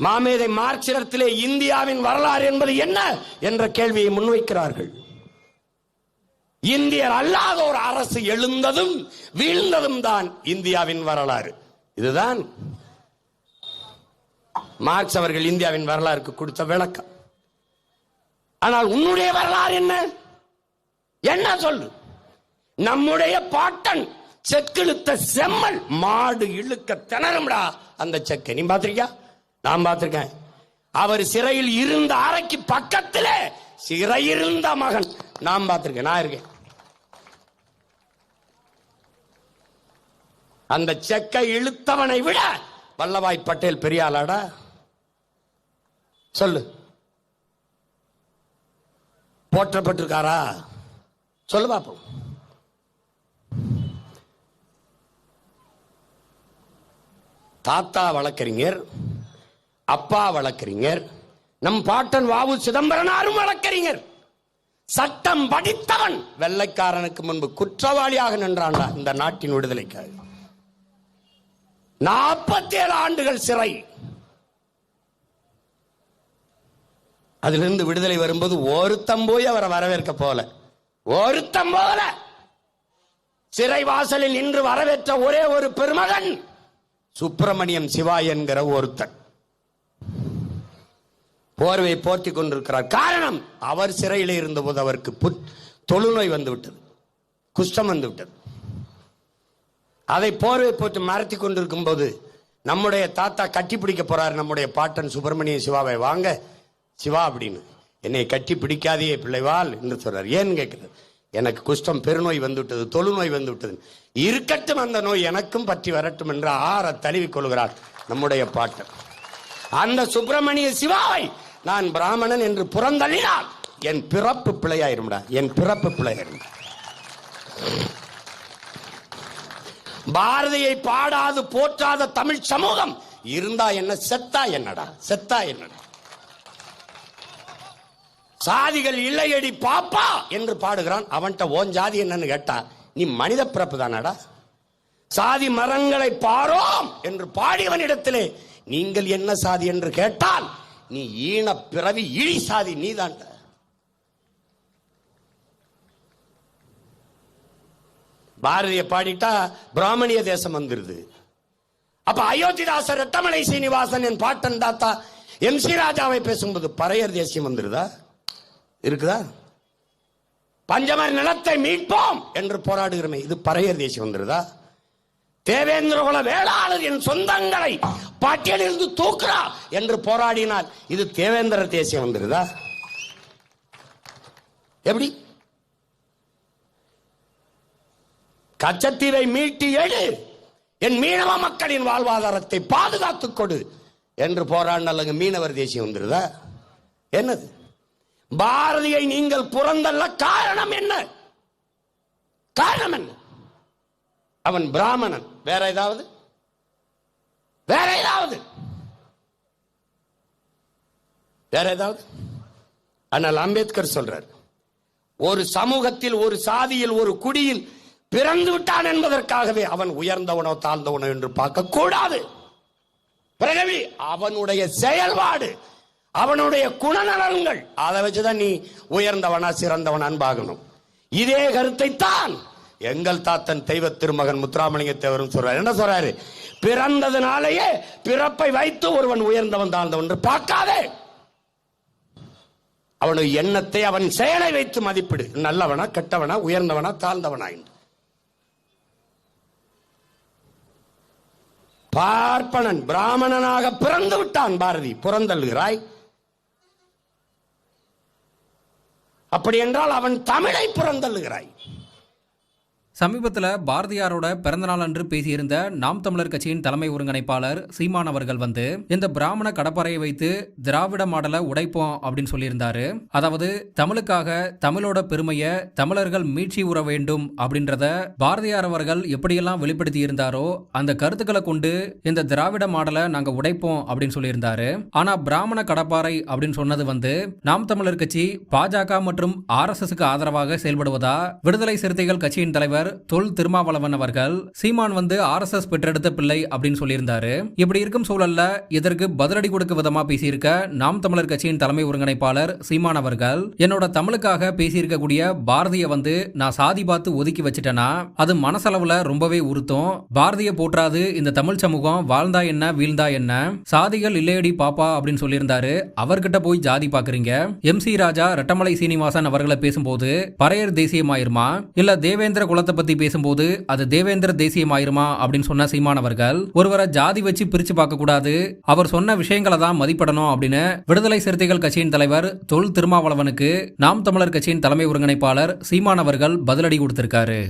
மாமேதை மார்க்சிடத்திலே இந்தியாவின் வரலாறு என்பது என்ன என்ற கேள்வியை முன்வைக்கிறார்கள். இந்தியர் அல்லாத ஒரு அரசு எழுந்ததும் வீழ்ந்ததும் தான் இந்தியாவின் வரலாறு. இதுதான் மார்க்ஸ் அவர்கள் இந்தியாவின் வரலாறுக்கு கொடுத்த விளக்கம். ஆனால் உன்னுடைய வரலாறு என்ன? என்ன சொல்லு நம்முடைய பாட்டன் செக்கிழுத்த செம்மல் மாடு இழுக்க திணறும்டா அந்த செக்கை. நீ பாத்திருக்கியா நான் பார்த்திருக்கேன். அவர் சிறையில் இருந்த அறைக்கு பக்கத்துல சிறையிருந்த மகன். நான் பார்த்திருக்கேன் நான் இருக்கேன். அந்த செக்கை இழுத்தவனை விட வல்லபாய் பட்டேல் பெரியாளாடா சொல்லு. போற்றப்பட்டிருக்காரா? சொல்லு பாப்போம். தாத்தா வழக்கறிஞர் அப்பா வழக்கறிஞர் நம் பாட்டன் வாவு சிதம்பரனாரும் வழக்கறிஞர் சட்டம் படித்தவன் வெள்ளைக்காரனுக்கு முன்பு குற்றவாளியாக நின்றான்டா இந்த நாட்டின் விடுதலைக்காக. நாற்பத்தி ஏழு ஆண்டுகள் சிறை. அதிலிருந்து விடுதலை வரும்போது ஒருத்தம் போய் அவரை வரவேற்க போல. ஒருத்தம் போல. சிறை வாசலில் நின்று வரவேற்ற ஒரே ஒரு பெருமகன் சுப்பிரமணியம் சிவா என்கிற ஒருத்தன். போர்வை போர்த்தி கொண்டிருக்கிறார். காரணம் அவர் சிறையில் இருந்தபோது அவருக்கு புத்- தொழுநோய் வந்துவிட்டது. குஷ்டம் வந்துவிட்டது. அதை போர்வை போட்டு மறைத்து கொண்டிருக்கும் போது நம்முடைய தாத்தா கட்டி பிடிக்க போறார் நம்முடைய பாட்டன் சுப்பிரமணிய சிவாவை வாங்க சிவா அப்படின்னு. என்னை கட்டி பிடிக்காதே பிள்ளைவால் என்று சொல்றார். ஏன்னு கேட்கிறது எனக்கு குஷ்டம் பெருநோய் வந்துவிட்டது தொழுநோய் வந்துவிட்டது. இருக்கட்டும் அந்த நோய் எனக்கும் பற்றி வரட்டும் என்று ஆற தழுவிக் கொள்கிறார் நம்முடைய பாட்டன். அந்த சுப்பிரமணிய சிவாவை நான் பிராமணன் என்று புறந்தள்ளினால் என் பிறப்பு பிழையாயிரும்டா. என் பிறப்பு பிழையாயிரும்டா. பாரதியை பாடாது போற்றாத தமிழ் சமூகம். இருந்தா என்ன செத்தா என்னடா செத்தா என்னடா? சாதிகள் இல்லையடி பாப்பா என்று பாடுகிறான். அவன்கிட்ட ஓன் ஜாதி என்னன்னு கேட்டா நீ மனித பிறப்பு தானடா? சாதி மரங்களை பாரோம் என்று பாடியவனிடத்திலே நீங்கள் என்ன சாதி என்று கேட்டால் நீ ஈன பிறவி இழி சாதி நீதான்டா பாரதிய பாடிட்டா பிராமணிய தேசம் வந்துருது. அப்ப அயோத்திதாசர் ரத்தமலை சீனிவாசன் என் பாட்டன் தாத்தா எம் சி ராஜாவை பேசும்போது பறையர் தேசியம் வந்துருதா? இருக்குதா? பஞ்சமர் நிலத்தை மீட்போம் என்று போராடுகிறோமே இது பறையர் தேசியம் வந்துருதா? தேவேந்திர குல வேளாளர் என் சொந்தங்களை பட்டியலிருந்து தூக்குறா என்று போராடினால் இது தேவேந்திர தேசியம் வந்துருதா எப்படி? கச்சத்தீவை மீட்டி எடு என் மீனவ மக்களின் வாழ்வாதாரத்தை பாதுகாத்துக் கொடு என்று போராடினாலங்க மீனவர் தேசியம் வந்துருதா என்னது? பாரதியை நீங்கள் புறந்தள்ள காரணம் என்ன? காரணம் என்ன? அவன் பிராமணன். வேற ஏதாவது? வேற ஏதாவது? வேற ஏதாவது? ஆனால் அம்பேத்கர் சொல்றார் ஒரு சமூகத்தில் ஒரு சாதியில் ஒரு குடியில் பிறந்து விட்டான் என்பதற்காகவே அவன் உயர்ந்தவனோ தாழ்ந்தவனோ என்று பார்க்க கூடாது. பிறகு அவனுடைய செயல்பாடு அவனுடைய குணநலன்கள் அதை வச்சுதான் நீ உயர்ந்தவனா சிறந்தவன் அன்பாகணும். இதே கருத்தை தான் எங்கள் தாத்தன் தெய்வ திருமகன் முத்துராமலிங்க தேவரும் சொல்றாரு. என்ன சொல்றாரு? பிறந்ததுனாலேயே பிறப்பை வைத்து ஒருவன் உயர்ந்தவன் தாழ்ந்தவன் என்று பார்க்காதே. அவனுடைய எண்ணத்தை அவன் செயலை வைத்து மதிப்பிடு. நல்லவனா கெட்டவனா உயர்ந்தவனா தாழ்ந்தவனா என்று. பார்ப்பனன் பிராமணனாக பிறந்து விட்டான் பாரதி. புறந்தள்ளுகிறாய். அப்படி என்றால் அவன் தமிழை புறந்தள்ளுகிறாய். சமீபத்தில் பாரதியாரோட பிறந்தநாள் அன்று பேசியிருந்த நாம் தமிழர் கட்சியின் தலைமை ஒருங்கிணைப்பாளர் சீமான் அவர்கள் வந்து இந்த பிராமண கடப்பறையை வைத்து திராவிட மாடலை உடைப்போம் அப்படின்னு சொல்லியிருந்தாரு. அதாவது தமிழுக்காக தமிழோட பெருமையை தமிழர்கள் மீட்சி உற வேண்டும் அப்படின்றத பாரதியார் அவர்கள் எப்படியெல்லாம் வெளிப்படுத்தி இருந்தாரோ அந்த கருத்துக்களை கொண்டு இந்த திராவிட மாடலை நாங்கள் உடைப்போம் அப்படின்னு சொல்லியிருந்தாரு. ஆனா பிராமண கடப்பாறை அப்படின்னு சொன்னது வந்து நாம் தமிழர் கட்சி பாஜக மற்றும் ஆர் ஆதரவாக செயல்படுவதா? விடுதலை சிறுத்தைகள் கட்சியின் தலைவர் தலைவர் தொல் திருமாவளவன் அவர்கள் சீமான் வந்து ஆர்எஸ்எஸ் பெற்றெடுத்த பிள்ளை அப்படின்னு சொல்லியிருந்தாரு. இப்படி இருக்கும் சூழல்ல இதற்கு பதிலடி கொடுக்க விதமா பேசியிருக்க நாம் தமிழர் கட்சியின் தலைமை ஒருங்கிணைப்பாளர் சீமான் அவர்கள் என்னோட தமிழுக்காக பேசியிருக்கக்கூடிய பாரதிய வந்து நான் சாதி பார்த்து ஒதுக்கி வச்சுட்டேனா? அது மனசளவுல ரொம்பவே உறுத்தும். பாரதிய போற்றாது இந்த தமிழ் சமூகம் வாழ்ந்தா என்ன வீழ்ந்தா என்ன? சாதிகள் இல்லையடி பாப்பா அப்படின்னு சொல்லியிருந்தாரு. அவர்கிட்ட போய் ஜாதி பாக்குறீங்க. எம் சி ராஜா ரெட்டமலை சீனிவாசன் அவர்களை பேசும்போது பறையர் தேசியமாயிருமா? இல்ல தேவேந்திர குலத்தை பத்தி பேசும்போது அது தேவேந்திர தேசியமாயிருமா அப்படின்னு சொன்ன சீமான் அவர்கள் ஒருவரை ஜாதி வச்சு பிரிச்சு பார்க்க கூடாது அவர் சொன்ன விஷயங்களை தான் மதிப்பிடணும் அப்படின்னு விடுதலை சிறுத்தைகள் கட்சியின் தலைவர் தொல் திருமாவளவனுக்கு நாம் தமிழர் கட்சியின் தலைமை ஒருங்கிணைப்பாளர் சீமான் அவர்கள் பதிலடி கொடுத்திருக்காரு.